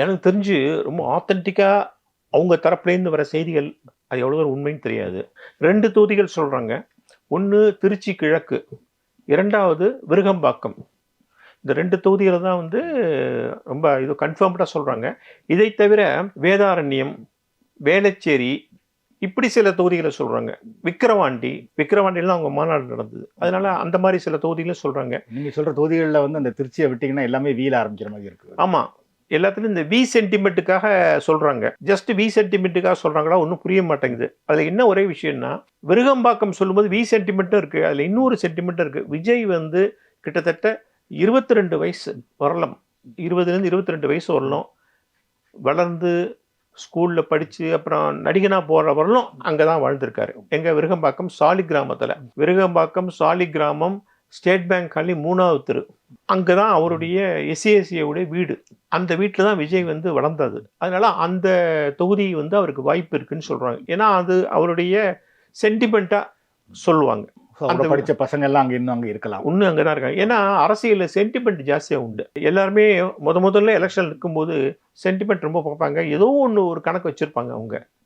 எனக்கு தெரிஞ்சு ரொம்ப ஆத்தென்டிக்காக அவங்க தரப்புலேருந்து வர செய்திகள் அது எவ்வளோ தூரம் உண்மைன்னு தெரியாது. ரெண்டு தொகுதிகள் சொல்கிறாங்க ஒன்று திருச்சி கிழக்கு இரண்டாவது விருகம்பாக்கம். இந்த ரெண்டு தொகுதிகளை தான் வந்து ரொம்ப இது கன்ஃபார்ம்டாக சொல்கிறாங்க இதை தவிர வேதாரண்யம் வேளச்சேரி இப்படி சில தொகுதிகளை சொல்கிறாங்க விக்கிரவாண்டி விக்கிரவாண்டிலாம் அவங்க மாநாடு நடந்தது. அதனால அந்த மாதிரி சில தொகுதிகளும் சொல்கிறாங்க நீங்க சொல்ற தொகுதிகளில் வந்து அந்த திருச்சியை விட்டீங்கன்னா எல்லாமே வீல ஆரம்பிக்கிற மாதிரி இருக்கு. ஆமாம் எல்லாத்துலையும் இந்த வி சென்டிமெண்ட்டுக்காக சொல்கிறாங்க ஜஸ்ட் வி சென்டிமெண்ட்டுக்காக சொல்கிறாங்களா ஒன்றும் புரிய மாட்டேங்குது. அதில் என்ன ஒரே விஷயம்னா விருகம்பாக்கம் சொல்லும்போது வி சென்டிமெண்ட்டும் இருக்குது அதில் இன்னொரு சென்டிமெண்ட்டும் இருக்குது விஜய் வந்து கிட்டத்தட்ட இருபத்தி ரெண்டு வயசு வரலாம். இருபதுலேருந்து இருபத்தி ரெண்டு வயசு வரலாம். வளர்ந்து ஸ்கூலில் படித்து அப்புறம் நடிகனாக போகிற வரலும் அங்கே தான் வாழ்ந்திருக்காரு. எங்கள் விருகம்பாக்கம் சாலி கிராமத்தில் விருகம்பாக்கம் சாலி கிராமம் ஸ்டேட் பேங்க் காலி மூணாவது தெரு. அங்கே தான் அவருடைய எஸ்சிஎஸ்சியோடைய வீடு. அந்த வீட்டில் தான் விஜய் வந்து வளர்ந்தது. அதனால அந்த தொகுதி வந்து அவருக்கு வாய்ப்பு இருக்குன்னு சொல்கிறாங்க ஏன்னா அது அவருடைய சென்டிமெண்ட்டாக சொல்லுவாங்க. அந்த- படிச்ச பசங்க எல்லாம் அங்க இன்னும் அங்க இருக்கலாம். இன்னும் அங்கே தான் இருக்காங்க. ஏன்னா அரசியலில் சென்டிமெண்ட் ஜாஸ்தியாக உண்டு. எல்லாருமே முத முதல்ல எலெக்ஷன் இருக்கும்போது சென்டிமெண்ட் ரொம்ப பார்ப்பாங்க. ஏதோ ஒன்று ஒரு கணக்கு வச்சுருப்பாங்க அவங்க.